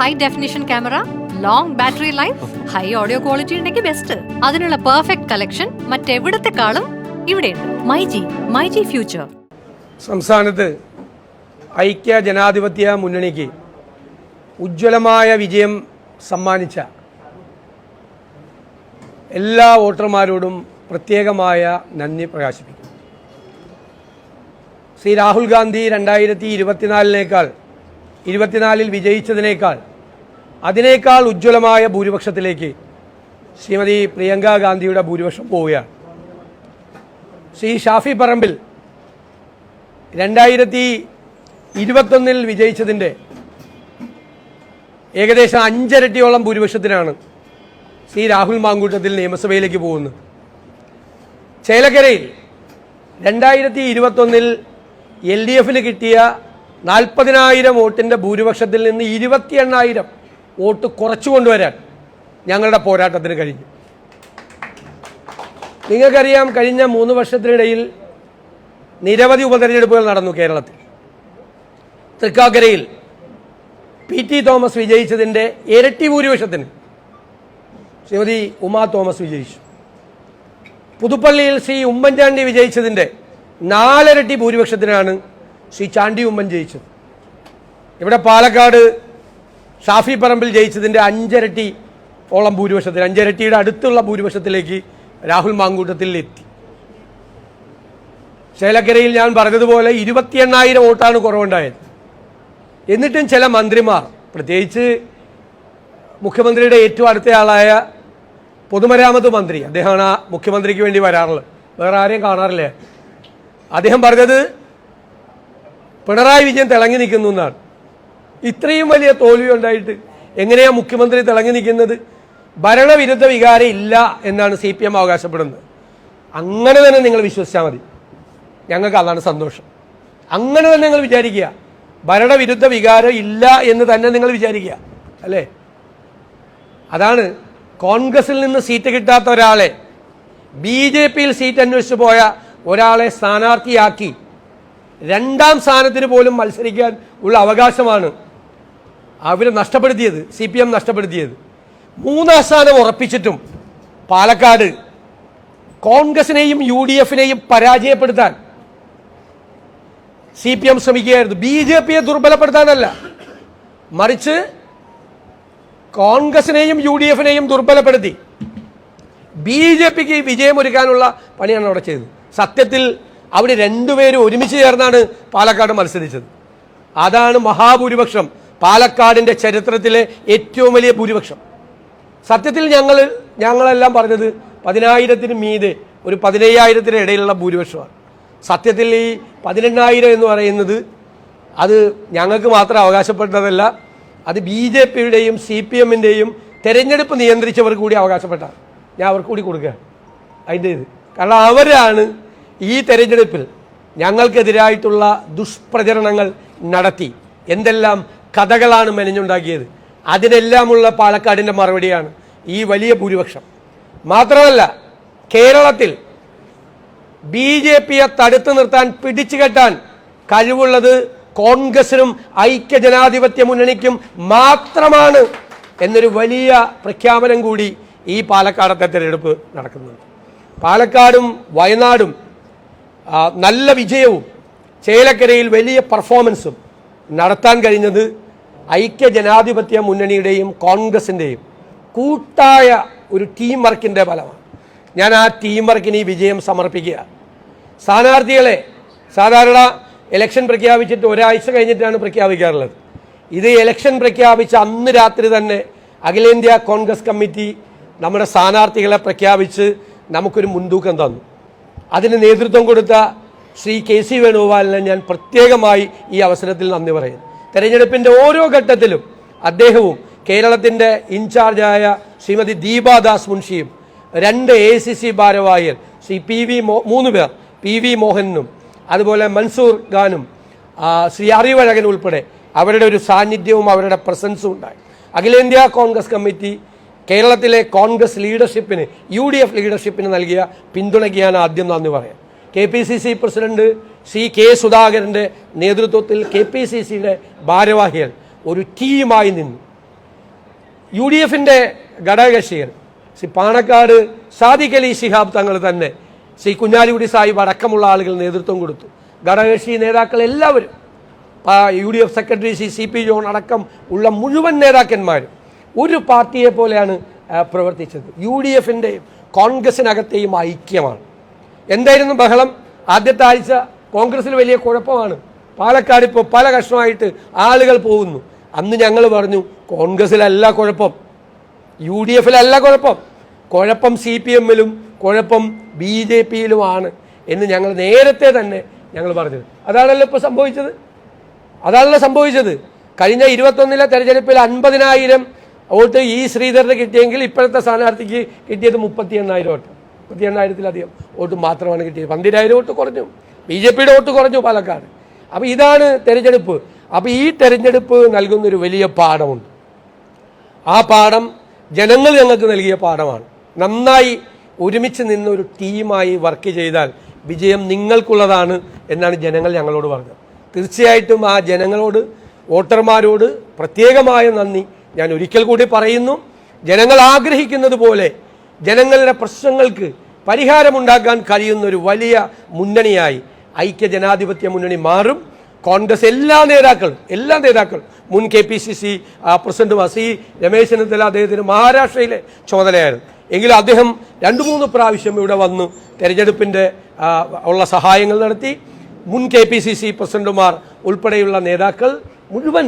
High definition camera long battery life high audio quality ഉണ്ടെങ്കിൽ best അതിനുള്ള perfect collection മറ്റെവിടത്തെക്കാളും ഇവിടെയുണ്ട്. My G my G future സംസ്ഥാനത്ത് ഐക്യ ജനാധിപത്യ മുന്നണിക്ക് ഉജ്ജ്വലമായ വിജയം സമ്മാനിച്ച എല്ലാ വോട്ടർമാരോടും പ്രത്യേകമായ നന്ദി പ്രകാശിപ്പിക്കും ശ്രീ രാഹുൽ ഗാന്ധി രണ്ടായിരത്തി ഇരുപത്തിനാലിനേക്കാൾ ഇരുപത്തിനാലിൽ വിജയിച്ചതിനേക്കാൾ അതിനേക്കാൾ ഉജ്ജ്വലമായ ഭൂരിപക്ഷത്തിലേക്ക് ശ്രീമതി പ്രിയങ്ക ഗാന്ധിയുടെ ഭൂരിപക്ഷം പോവുകയാണ്. ശ്രീ ഷാഫി പറമ്പിൽ രണ്ടായിരത്തി ഇരുപത്തൊന്നിൽ വിജയിച്ചതിന്റെ ഏകദേശം അഞ്ചരട്ടിയോളം ഭൂരിപക്ഷത്തിനാണ് ശ്രീ രാഹുൽ മാങ്കൂട്ടത്തിൽ നിയമസഭയിലേക്ക് പോകുന്നത്. ചേലക്കരയിൽ രണ്ടായിരത്തി ഇരുപത്തൊന്നിൽ എൽ ഡി എഫിന് കിട്ടിയ നാൽപ്പതിനായിരം വോട്ടിന്റെ ഭൂരിപക്ഷത്തിൽ നിന്ന് ഇരുപത്തി എണ്ണായിരം വോട്ട് കുറച്ചു കൊണ്ടുവരാൻ ഞങ്ങളുടെ പോരാട്ടത്തിന് കഴിഞ്ഞു. നിങ്ങൾക്കറിയാം കഴിഞ്ഞ മൂന്ന് വർഷത്തിനിടയിൽ നിരവധി ഉപതെരഞ്ഞെടുപ്പുകൾ നടന്നു കേരളത്തിൽ. തൃക്കാക്കരയിൽ പി ടി തോമസ് വിജയിച്ചതിന്റെ ഇരട്ടി ഭൂരിപക്ഷത്തിന് ശ്രീമതി ഉമാ തോമസ് വിജയിച്ചു. പുതുപ്പള്ളിയിൽ ശ്രീ ഉമ്മൻചാണ്ടി വിജയിച്ചതിന്റെ നാലിരട്ടി ഭൂരിപക്ഷത്തിനാണ് ശ്രീ ചാണ്ടി ഉമ്മൻ ജയിച്ചത്. ഇവിടെ പാലക്കാട് ഷാഫി പറമ്പിൽ ജയിച്ചതിന്റെ അഞ്ചരട്ടി ഓളം ഭൂരിപക്ഷത്തിൽ അഞ്ചരട്ടിയുടെ അടുത്തുള്ള ഭൂരിപക്ഷത്തിലേക്ക് രാഹുൽ മാങ്കൂട്ടത്തിൽ എത്തി. ചേലക്കരയിൽ ഞാൻ പറഞ്ഞതുപോലെ ഇരുപത്തി എണ്ണായിരം വോട്ടാണ് കുറവുണ്ടായത്. എന്നിട്ടും ചില മന്ത്രിമാർ പ്രത്യേകിച്ച് മുഖ്യമന്ത്രിയുടെ ഏറ്റവും അടുത്തയാളായ പൊതുമരാമത്ത് മന്ത്രി അദ്ദേഹമാണ് ആ മുഖ്യമന്ത്രിക്ക് വേണ്ടി വരാറുള്ളത്. വേറെ ആരെയും കാണാറില്ല. അദ്ദേഹം പറഞ്ഞത് പിണറായി വിജയൻ തിളങ്ങി നിൽക്കുന്നു എന്നാണ്. ഇത്രയും വലിയ തോൽവി ഉണ്ടായിട്ട് എങ്ങനെയാ മുഖ്യമന്ത്രി തിളങ്ങി നിൽക്കുന്നത്? ഭരണവിരുദ്ധ വികാരം ഇല്ല എന്നാണ് സി പി എം അവകാശപ്പെടുന്നത്. അങ്ങനെ തന്നെ നിങ്ങൾ വിശ്വസിച്ചാൽ മതി. ഞങ്ങൾക്ക് അതാണ് സന്തോഷം. അങ്ങനെ തന്നെ നിങ്ങൾ വിചാരിക്കുക. ഭരണവിരുദ്ധ വികാരം ഇല്ല എന്ന് തന്നെ നിങ്ങൾ വിചാരിക്കുക. അല്ലേ? അതാണ് കോൺഗ്രസിൽ നിന്ന് സീറ്റ് കിട്ടാത്ത ഒരാളെ ബി ജെ പിയിൽ സീറ്റ് അന്വേഷിച്ച് പോയ ഒരാളെ സ്ഥാനാർത്ഥിയാക്കി രണ്ടാം സ്ഥാനത്തിന് പോലും മത്സരിക്കാൻ ഉള്ള അവകാശമാണ് അവർ നഷ്ടപ്പെടുത്തിയത് സി പി എം നഷ്ടപ്പെടുത്തിയത്. മൂന്നാം സ്ഥാനം ഉറപ്പിച്ചിട്ടും പാലക്കാട് കോൺഗ്രസിനെയും യു ഡി എഫിനെയും പരാജയപ്പെടുത്താൻ സി പി എം ശ്രമിക്കുകയായിരുന്നു. ബി ജെ പിയെ ദുർബലപ്പെടുത്താനല്ല. മറിച്ച് കോൺഗ്രസിനെയും യു ഡി എഫിനെയും ദുർബലപ്പെടുത്തി ബി ജെ പിക്ക് വിജയമൊരുക്കാനുള്ള പണിയാണ് അവിടെ ചെയ്തത്. സത്യത്തിൽ അവിടെ രണ്ടുപേരും ഒരുമിച്ച് ചേർന്നാണ് പാലക്കാട് മത്സരിച്ചത്. അതാണ് മഹാഭൂരിപക്ഷം. പാലക്കാടിന്റെ ചരിത്രത്തിലെ ഏറ്റവും വലിയ ഭൂരിപക്ഷം. സത്യത്തിൽ ഞങ്ങൾ ഞങ്ങളെല്ലാം പറഞ്ഞത് പതിനായിരത്തിന് മീതെ ഒരു പതിനയ്യായിരത്തിന് ഇടയിലുള്ള ഭൂരിപക്ഷമാണ്. സത്യത്തിൽ ഈ പതിനെണ്ണായിരം എന്ന് പറയുന്നത് അത് ഞങ്ങൾക്ക് മാത്രം അവകാശപ്പെട്ടതല്ല അത് ബി ജെ പിയുടെയും സി പി എമ്മിന്റെയും തെരഞ്ഞെടുപ്പ് നിയന്ത്രിച്ചവർക്ക് കൂടി അവകാശപ്പെട്ടാണ്. ഞാൻ അവർക്ക് കൂടി കൊടുക്കുക അതിന്റെ ഇത്. കാരണം അവരാണ് ഈ തെരഞ്ഞെടുപ്പിൽ ഞങ്ങൾക്കെതിരായിട്ടുള്ള ദുഷ്പ്രചരണങ്ങൾ നടത്തി. എന്തെല്ലാം കഥകളാണ് മെനഞ്ഞുണ്ടാക്കിയത്. അതിനെല്ലാമുള്ള പാലക്കാടിന്റെ മറുപടിയാണ് ഈ വലിയ ഭൂരിപക്ഷം. മാത്രമല്ല കേരളത്തിൽ ബി ജെ പിയെ തടുത്തു നിർത്താൻ പിടിച്ചു കെട്ടാൻ കഴിവുള്ളത് കോൺഗ്രസിനും ഐക്യ ജനാധിപത്യ മുന്നണിക്കും മാത്രമാണ് എന്നൊരു വലിയ പ്രഖ്യാപനം കൂടി ഈ പാലക്കാടത്തെ തിരഞ്ഞെടുപ്പ് നടക്കുന്നുണ്ട്. പാലക്കാടും വയനാടും നല്ല വിജയവും ചേലക്കരയിൽ വലിയ പെർഫോമൻസും നടത്താൻ കഴിഞ്ഞത് ഐക്യ ജനാധിപത്യ മുന്നണിയുടെയും കോൺഗ്രസിന്റെയും കൂട്ടായ ഒരു ടീം വർക്കിന്റെ ഫലമാണ്. ഞാൻ ആ ടീം വർക്കിന് ഈ വിജയം സമർപ്പിക്കുക. സ്ഥാനാർത്ഥികളെ സാധാരണ ഇലക്ഷൻ പ്രഖ്യാപിച്ചിട്ട് ഒരാഴ്ച കഴിഞ്ഞിട്ടാണ് പ്രഖ്യാപിക്കാറുള്ളത്. ഇത് ഇലക്ഷൻ പ്രഖ്യാപിച്ച അന്ന് രാത്രി തന്നെ അഖിലേന്ത്യാ കോൺഗ്രസ് കമ്മിറ്റി നമ്മുടെ സ്ഥാനാർത്ഥികളെ പ്രഖ്യാപിച്ച് നമുക്കൊരു മുൻതൂക്കം തന്നു. അതിന് നേതൃത്വം കൊടുത്ത ശ്രീ കെ സി വേണുഗോപാലിനെ ഞാൻ പ്രത്യേകമായി ഈ അവസരത്തിൽ നന്ദി പറയുന്നു. തെരഞ്ഞെടുപ്പിന്റെ ഓരോ ഘട്ടത്തിലും അദ്ദേഹവും കേരളത്തിന്റെ ഇൻചാർജായ ശ്രീമതി ദീപാദാസ് മുൻഷിയും രണ്ട് എ സി സി ഭാരവാഹികൾ ശ്രീ പി വി മോ മൂന്ന് പേർ പി വി മോഹനും അതുപോലെ മൻസൂർ ഖാനും ശ്രീ അറിവഴകൻ ഉൾപ്പെടെ അവരുടെ ഒരു സാന്നിധ്യവും അവരുടെ പ്രസൻസും ഉണ്ടായി. അഖിലേന്ത്യാ കോൺഗ്രസ് കമ്മിറ്റി കേരളത്തിലെ കോൺഗ്രസ് ലീഡർഷിപ്പിന് യു ഡി എഫ് ലീഡർഷിപ്പിന് നൽകിയ പിന്തുണയ്ക്ക് ഞാൻ ആദ്യം നന്ദി പറയാം K P C C president C K സുധാകരന്റെ നേതൃത്വത്തിൽ കെ പി സി സിയുടെ ഭാരവാഹികൾ ഒരു ടീമായി നിന്നു. യു ഡി എഫിന്റെ ഘടകകക്ഷികൾ ശ്രീ പാണക്കാട് സാദിഖ് അലി ശിഹാബ് തങ്ങൾ തന്നെ സി കുഞ്ഞാലിക്കുടി സാഹിബ് അടക്കമുള്ള ആളുകൾ നേതൃത്വം കൊടുത്തു. ഘടകകക്ഷി നേതാക്കൾ എല്ലാവരും U D F secretary Shri C P John അടക്കം ഉള്ള മുഴുവൻ നേതാക്കന്മാരും ഒരു പാർട്ടിയെ പോലെയാണ് പ്രവർത്തിച്ചത്. യു ഡി എഫിന്റെയും കോൺഗ്രസിനകത്തെയും ഐക്യമാണ്. എന്തായിരുന്നു ബഹളം? ആദ്യത്തെ ആഴ്ച കോൺഗ്രസിൽ വലിയ കുഴപ്പമാണ്. പാലക്കാട് ഇപ്പോൾ പല കഷ്ണമായിട്ട് ആളുകൾ പോകുന്നു. അന്ന് ഞങ്ങൾ പറഞ്ഞു കോൺഗ്രസിലല്ല കുഴപ്പം. യു ഡി എഫിലല്ല കുഴപ്പം. കുഴപ്പം സി പി എമ്മിലും കുഴപ്പം ബി ജെ പിയിലുമാണ്. എന്ന് ഞങ്ങൾ നേരത്തെ തന്നെ ഞങ്ങൾ പറഞ്ഞത്. അതാണല്ലോ ഇപ്പോൾ സംഭവിച്ചത്? അതാണല്ലോ സംഭവിച്ചത്. കഴിഞ്ഞ ഇരുപത്തൊന്നിലെ തെരഞ്ഞെടുപ്പിൽ അൻപതിനായിരം വോട്ട് ഈ ശ്രീധരന് കിട്ടിയെങ്കിൽ ഇപ്പോഴത്തെ സ്ഥാനാർത്ഥിക്ക് കിട്ടിയത് മുപ്പത്തി എണ്ണായിരം വോട്ട്. മുപ്പത്തി എണ്ണായിരത്തിലധികം വോട്ട് മാത്രമാണ് കിട്ടിയത്. പന്തിരായിരം വോട്ട് കുറഞ്ഞു. ബി ജെ പിയുടെ വോട്ട് കുറഞ്ഞു പാലക്കാട്. അപ്പോൾ ഇതാണ് തെരഞ്ഞെടുപ്പ്. അപ്പോൾ ഈ തെരഞ്ഞെടുപ്പ് നൽകുന്നൊരു വലിയ പാഠമുണ്ട്. ആ പാഠം ജനങ്ങൾ ഞങ്ങൾക്ക് നൽകിയ പാഠമാണ്. നന്നായി ഒരുമിച്ച് നിന്ന് ഒരു ടീമായി വർക്ക് ചെയ്താൽ വിജയം നിങ്ങൾക്കുള്ളതാണ് എന്നാണ് ജനങ്ങൾ ഞങ്ങളോട് പറഞ്ഞത്. തീർച്ചയായിട്ടും ആ ജനങ്ങളോട് വോട്ടർമാരോട് പ്രത്യേകമായ നന്ദി ഞാൻ ഒരിക്കൽ കൂടി പറയുന്നു. ജനങ്ങൾ ആഗ്രഹിക്കുന്നത് പോലെ ജനങ്ങളുടെ പ്രശ്നങ്ങൾക്ക് പരിഹാരമുണ്ടാക്കാൻ കഴിയുന്ന ഒരു വലിയ മുന്നണിയായി ഐക്യ ജനാധിപത്യ മുന്നണി മാറും. കോൺഗ്രസ് എല്ലാ നേതാക്കളും എല്ലാ നേതാക്കളും മുൻ K P C C president വസി Ramesh Chennithala അദ്ദേഹത്തിന് മഹാരാഷ്ട്രയിലെ ചുമതലയായിരുന്നു. എങ്കിലും അദ്ദേഹം രണ്ട് മൂന്ന് പ്രാവശ്യം ഇവിടെ വന്നു തെരഞ്ഞെടുപ്പിന്റെ ഉള്ള സഹായങ്ങൾ നടത്തി. മുൻ കെ പി സി സി പ്രസിഡന്റുമാർ ഉൾപ്പെടെയുള്ള നേതാക്കൾ മുഴുവൻ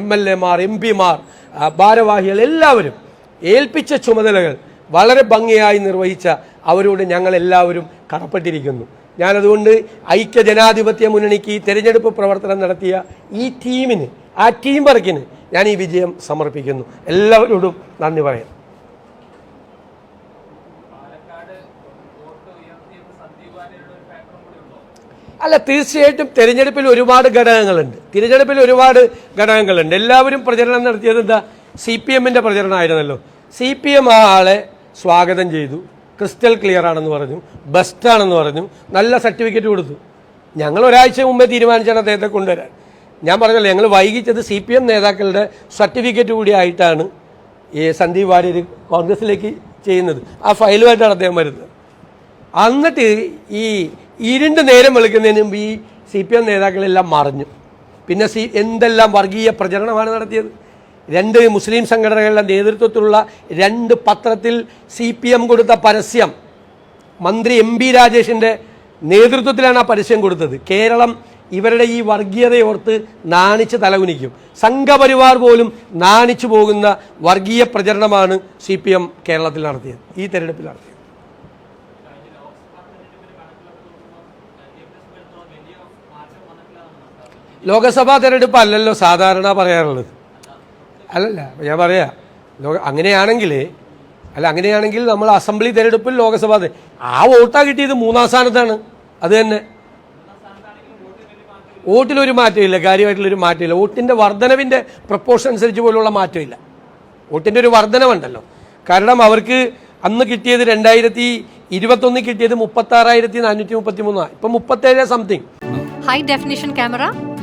എം എൽ എമാർ എം പിമാർ ഭാരവാഹികൾ എല്ലാവരും ഏൽപ്പിച്ച ചുമതലകൾ വളരെ ഭംഗിയായി നിർവഹിച്ച അവരോട് ഞങ്ങളെല്ലാവരും കടപ്പെട്ടിരിക്കുന്നു. ഞാനതുകൊണ്ട് ഐക്യ ജനാധിപത്യ മുന്നണിക്ക് ഈ തെരഞ്ഞെടുപ്പ് പ്രവർത്തനം നടത്തിയ ഈ ടീമിന് ആ ടീം വർക്കിന് ഞാൻ ഈ വിജയം സമർപ്പിക്കുന്നു. എല്ലാവരോടും നന്ദി പറയാം. അല്ല തീർച്ചയായിട്ടും തിരഞ്ഞെടുപ്പിൽ ഒരുപാട് ഘടകങ്ങളുണ്ട്. തിരഞ്ഞെടുപ്പിൽ ഒരുപാട് ഘടകങ്ങളുണ്ട്. എല്ലാവരും പ്രചരണം നടത്തിയത് എന്താ? സി പി എമ്മിന്റെ പ്രചരണമായിരുന്നല്ലോ. സി പി എം ആ ആളെ സ്വാഗതം ചെയ്തു. ക്രിസ്റ്റൽ ക്ലിയർ ആണെന്ന് പറഞ്ഞു. ബെസ്റ്റ് ആണെന്ന് പറഞ്ഞു. നല്ല സർട്ടിഫിക്കറ്റ് കൊടുത്തു. ഞങ്ങൾ ഒരാഴ്ച മുമ്പേ തീരുമാനിച്ചാണ് അദ്ദേഹത്തെ കൊണ്ടുവരാൻ. ഞാൻ പറഞ്ഞല്ലോ ഞങ്ങൾ വൈകിച്ചത് സി പി എം നേതാക്കളുടെ സർട്ടിഫിക്കറ്റ് കൂടി ആയിട്ടാണ് ഈ സന്ദീപ് വാര്യർ കോൺഗ്രസിലേക്ക് ചെയ്യുന്നത്. ആ ഫയലുമായിട്ടാണ് അദ്ദേഹം വരുന്നത്. എന്നിട്ട് ഈ ഇരുണ്ട് നേരം വെളുക്കുന്നതിന് മുമ്പ് ഈ സി പി എം നേതാക്കളെല്ലാം മറിഞ്ഞു. പിന്നെ സി എന്തെല്ലാം വർഗീയ പ്രചരണമാണ് നടത്തിയത്? രണ്ട് മുസ്ലിം സംഘടനകളുടെ നേതൃത്വത്തിലുള്ള രണ്ട് പത്രത്തിൽ സി പി എം കൊടുത്ത പരസ്യം മന്ത്രി എം ബി രാജേഷിന്റെ നേതൃത്വത്തിലാണ് ആ പരസ്യം കൊടുത്തത്. കേരളം ഇവരുടെ ഈ വർഗീയതയോർത്ത് നാണിച്ച് തലകുനിക്കും. സംഘപരിവാർ പോലും നാണിച്ചു പോകുന്ന വർഗീയ പ്രചരണമാണ് സി പി എം കേരളത്തിൽ നടത്തിയത്. ഈ തെരഞ്ഞെടുപ്പിൽ നടത്തിയത്. ലോകസഭാ തെരഞ്ഞെടുപ്പ് അല്ലല്ലോ സാധാരണ പറയാറുള്ളത്. അല്ലല്ല ഞാൻ പറയാ ലോക അങ്ങനെയാണെങ്കിൽ അല്ല അങ്ങനെയാണെങ്കിൽ നമ്മൾ അസംബ്ലി തെരഞ്ഞെടുപ്പിൽ ലോകസഭാ ആ വോട്ടാ കിട്ടിയത് മൂന്നാം സ്ഥാനത്താണ്. അത് തന്നെ. വോട്ടിലൊരു മാറ്റമില്ല കാര്യമായിട്ടുള്ളൊരു മാറ്റമില്ല. വോട്ടിന്റെ വർധനവിന്റെ പ്രപ്പോർഷൻ അനുസരിച്ച് പോലുള്ള മാറ്റമില്ല. വോട്ടിന്റെ ഒരു വർധനവുണ്ടല്ലോ. കാരണം അവർക്ക് അന്ന് കിട്ടിയത് രണ്ടായിരത്തി ഇരുപത്തൊന്നിൽ കിട്ടിയത് മുപ്പത്തി ആറായിരത്തി നാനൂറ്റി മുപ്പത്തി മൂന്നാണ് ഇപ്പം മുപ്പത്തേഴ് something high definition camera